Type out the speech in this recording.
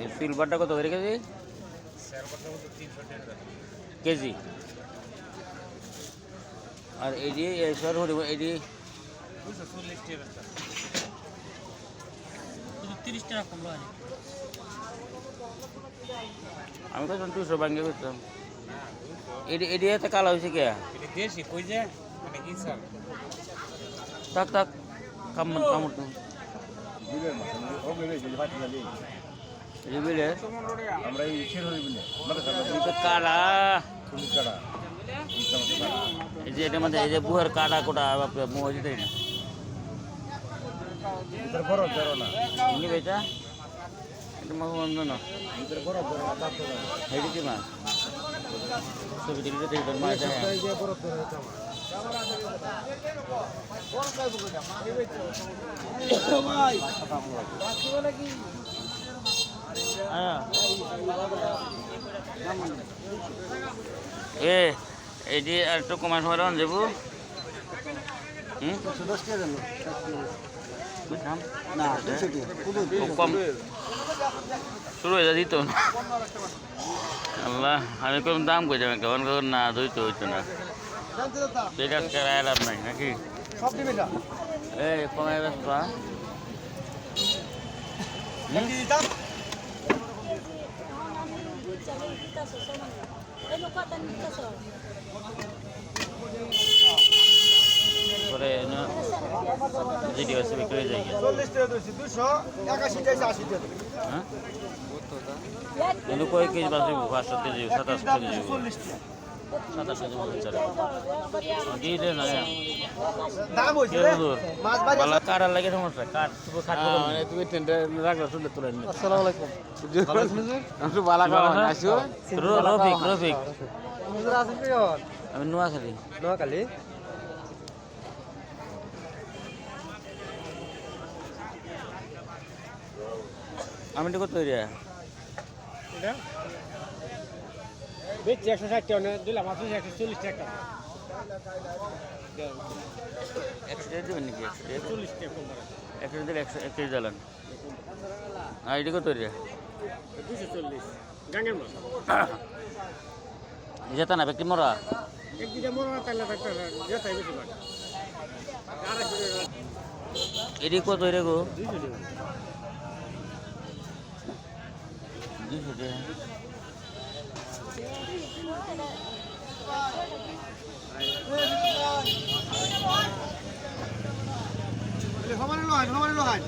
এই সিলভারটা কত করে কেজি? কেজি। আর এডি সর হরিব কমলো আমি কইতাম দুশো ভাঙ্গে করতাম। এডি এডি এতে কালা হয়েছে কে? দেশি কই যে? মানে থাক থাক কামড় কামড় রিবিলে? আমরা এই শের হই বিলে এটা কালা তুমি কাটা এই যে এটার মধ্যে এই যে বুহার কাটা কোটা বাপরে মুহ দিতে না। ভিতরে বরফ ধরো না। ইনি বেটা এটা? মাছ বন্ধ না। ভিতরে বরফ ধরো না তাপ তো হেডি কি মাছ ছবি দিলে দেখি তোর মাছ দেখা। এই যে বরফ ধরো এটা হ্যাঁ এ এটি আর একটু কমার সময় রান যাব কম। শুরু হয়ে দিত আল্লাহ আমি কোন দাম কই যাবেন কেমন কখন না ধুইতে হইতো না। বেকার কেরায় লাভ নাই নাকি? সব দিবে না এই কমায় ব্যস্ত পরে জিডি আছে বিক্রি হয়ে যায় চল্লিশ টাকা দুশো দুশো একাশি চাইছে আশি টাকা হ্যাঁ? কিন্তু কেজি বাঁচব পাঁচশো কেজি সাতাশ কেজি। চল্লিশ টাকা। সাতাশ কেজি চলে কে রে। লাগে সমস্যা তুমি খাটবো কেমনে? তুমি টেন্ডে রাখল শুনলে তুলে নিলে আসসালামু আলাইকুম। আমি বালা খাওয়া রফিক রফিক নোয়াখালী। নোয়াখালী? আমি তো কত এরিয়া এটা? বেচছি একশো ষাট টাকা দিলাম আপনি একশো চল্লিশ টাকা। একশো টাকা দেবেন নাকি? একশো চল্লিশ টাকা একশো দিলে একশো এক কেজি জ্বালান আর এটি কত এরিয়া দুশো চল্লিশ। গাঙ্গের মাছ যেতা না ব্যক্তি মরা। এক দুটা তাহলে একটা যেতাই বেশি ভাগ আড়াইশো টাকা এটি কত এরিয়া গো দুশো টাকা। সমানে লোহান সমানে লোহান